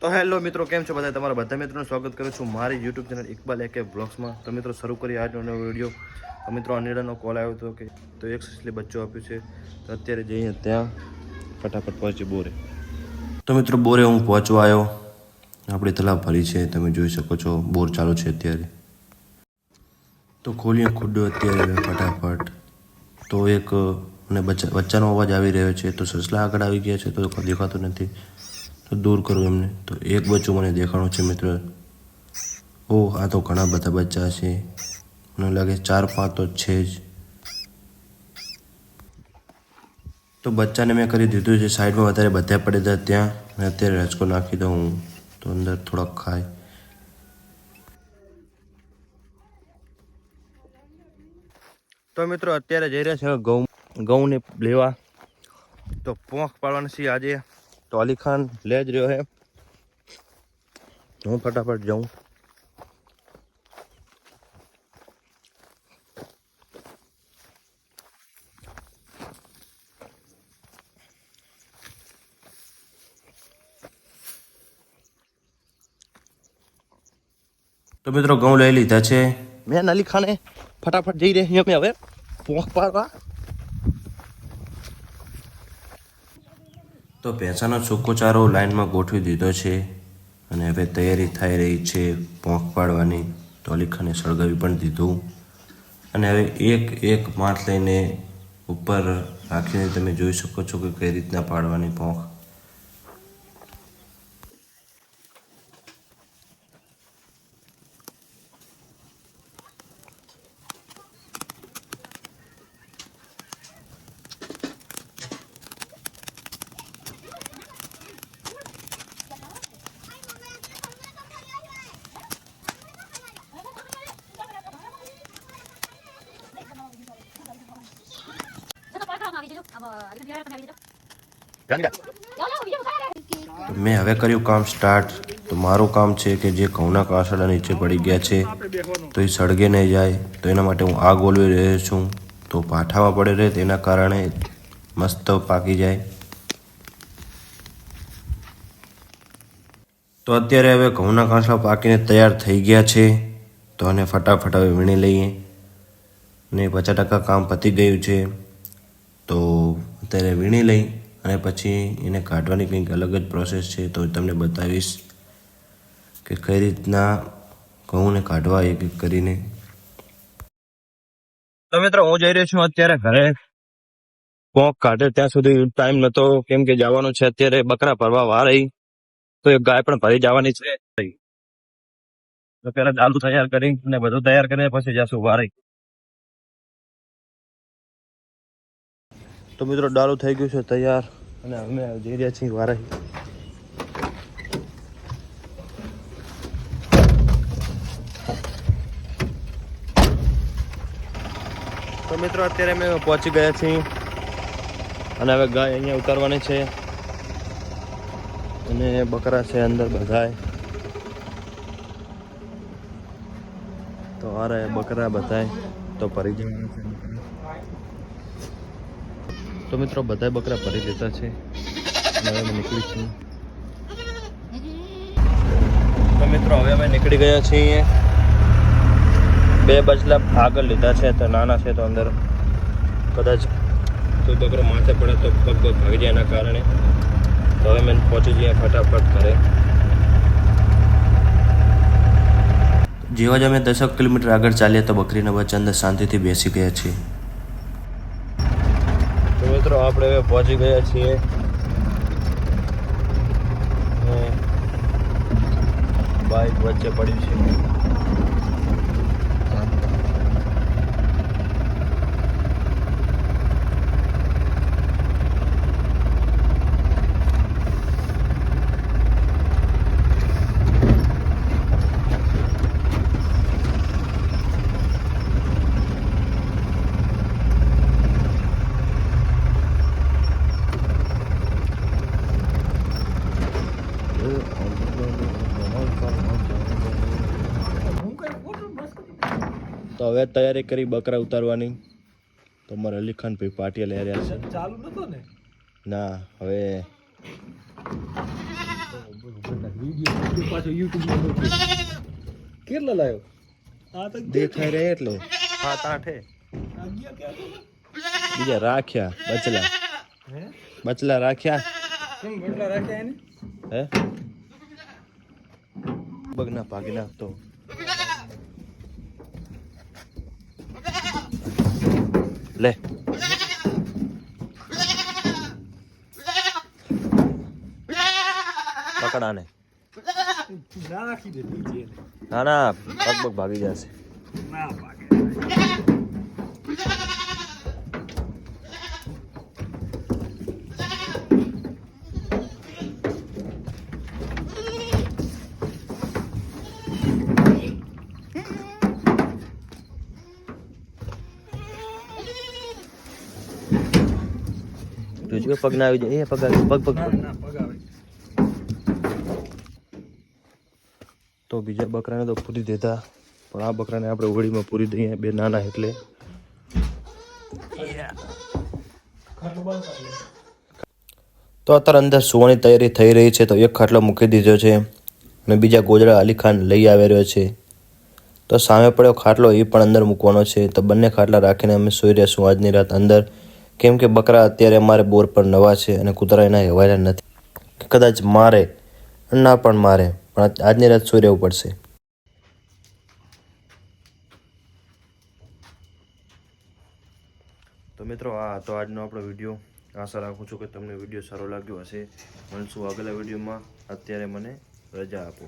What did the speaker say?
તો હેલો મિત્રો, કેમ છો બધા તમારા બધા મિત્રોનું સ્વાગત કરું છું મારી યુટ્યુબ ચેનલ ઇકબાલ એકે બ્લોગ્સમાં તો મિત્રો, શરૂ કરી આજનો નવો વીડિયો તો મિત્રો, અનિડાનો કોલ આવ્યો હતો કે તો એક સસલી બચ્ચો આપ્યું છે. તો અત્યારે જઈએ ત્યાં. ફટાફટ પહોંચી બોરે. તો મિત્રો, બોરે હું પહોંચવા આવ્યો. આપણી તલાવ ભરી છે, તમે જોઈ શકો છો, બોર ચાલુ છે અત્યારે. તો ખોલીએ ખુડ્ડો અત્યારે ફટાફટ. તો એક, અને બચ્ચા, બચ્ચાનો અવાજ આવી રહ્યો છે. તો સસલા આગળ આવી ગયા છે, તો દેખાતું નથી. તો દૂર કરું એમને. તો એક બચ્ચું મને દેખાણું છે મિત્ર. ઓહ, આ તો ઘણા બધા બચ્ચા છે મને લાગે ચાર, પાંચ તો છે જ. તો બચ્ચાને મેં કરી દીધું છે. સાઈડમાં વધારે બધા પડે હતા ત્યાં. અને અત્યારે રચકો નાખી દઉં હું. તો અંદર થોડાક ખાય. તો મિત્રો, અત્યારે જઈ રહ્યા છે ઘઉં ઘઉંને લેવા. તો પોંખ પાડવાની છે આજે. તો અલી ખાન લે જ રહ્યો હે હું ફટાફટ જાઉં તો મિત્રો ઘઉં લઈ લીધા છે મેં અલી ખાને ફટાફટ જઈ રહ્યા અમે હવે પોંખ પાડવા તો ભેંસાનો સૂકો ચારો લાઇનમાં ગોઠવી દીધો છે અને હવે તૈયારી થઈ રહી છે પોંખ પાડવાની તોલીખાને સળગાવી પણ દીધું. અને હવે એક એક માથ લઈને ઉપર રાખીને તમે જોઈ શકો છો કે કઈ રીતના પાડવાની પોંખ મેં હવે કર્યું કામ સ્ટાર્ટ તો મારું કામ છે કે જે ઘઉંના કાસડા નીચે પડી ગયા છે, તો એ સળગે નહીં જાય, તો એના માટે હું આગ ઓલવી રહ્યો છું. તો પાઠામાં પડે રહે તેના કારણે મસ્ત પાકી જાય. તો અત્યારે હવે ઘઉંના કાંસળા પાકીને તૈયાર થઈ ગયા છે. તો આને ફટાફટ હવે વીણી લઈએ. ને પચાસ ટકા કામ પતી ગયું છે. તો અત્યારે વીણી લઈ અને પછી એને કાઢવાની કંઈક અલગ જ પ્રોસેસ છે તો તમને બતાવીશ કે કઈ રીતના ઘઉંને કાઢવા એક એક કરીને. તો હું જઈ રહ્યો છું અત્યારે ઘરે. કોક કાઢે ત્યાં સુધી ટાઈમ નતો, કેમ કે જવાનું છે અત્યારે બકરા ભરવા વાર. આવી તો એક ગાય પણ ભરી જવાની છે. તો પેલા દાલુ તૈયાર કરી અને બધું તૈયાર કરીને પછી જશું વાર. તો મિત્રો, ડાળું થઈ ગયું છે તૈયાર અને અમે જઈ રહ્યા છીએ વારાહી. તો મિત્રો, અત્યારે અમે પહોંચી ગયા છીએ અને હવે ગાય અહીંયા ઉતારવાની છે અને બકરા છે અંદર બધાય. તો અરે બકરા બધાય. તો ભરી જવાનું છે. તો મિત્રો બધા બકરા ભરી દેતા છે. હવે અમે તો મિત્રો, હવે અમે નીકળી ગયા છીએ. બે બચલા આગળ લીધા છે, તો નાના છે તો અંદર કદાચ કોઈ બકરો માથે પડે તો પગ પગ ભાગી જાય એના કારણે. તો હવે મેં પહોંચી જઈએ ફટાફટ ઘરે. જેવા જ અમે દસક કિલોમીટર આગળ ચાલીએ તો બકરીના બચ્ચા અંદર શાંતિથી બેસી ગયા છે તો મિત્રો આપણે હવે પહોંચી ગયા છીએ. બાઇક વચ્ચે પડ્યું છે તો હવે તૈયારી કરી બકરા ઉતારવાની. તો મારા અલીખાન ભાઈ પાટિયા લઈ રહ્યા છે ચાલુ નતો ને? ના હવે કેટલો યુટ્યુબ લાવ્યો દેખાય રહે એટલો. સાત આઠે. બીજા રાખ્યા બચલા. બચલા રાખ્યા. બચલા રાખ્યા હે? બગના ભાગી નાખતો લે. પકડાને ના ના પગ પગ ભાગી જશે. ના પાકે જોજો પગ ના આવી જાય એ પગ પગ પગ તો બીજા બકરાને તો પૂરી દેતા. પણ આ બકરાને આપણે હોળીમાં પૂરી દઈએ બે નાના એટલે. તો અત્યારે અંદર સુવાની તૈયારી થઈ રહી છે તો એક ખાટલો મૂકી દીધો છે અને બીજા ગોજડા અલી ખાન લઈ આવી રહ્યો છે. તો સામે પડ્યો ખાટલો એ પણ અંદર મૂકવાનો છે. તો બંને ખાટલા રાખીને અમે સૂઈ રહીશું આજની રાત અંદર કેમ કે બકરા અત્યારે અમારે બોર પર નવા છે અને કૂતરા એના હેવાયેલા નથી. કદાચ મારે ના પણ મારે, પણ આજની રાત સૂઈ રહેવું પડશે? તો મિત્રો, આ હતો આજનો આપણો વીડિયો. આશા રાખું છું કે તમને વીડિયો સારો લાગ્યો હશે. મળશું આગલા વિડીયોમાં. અત્યારે મને રજા આપો.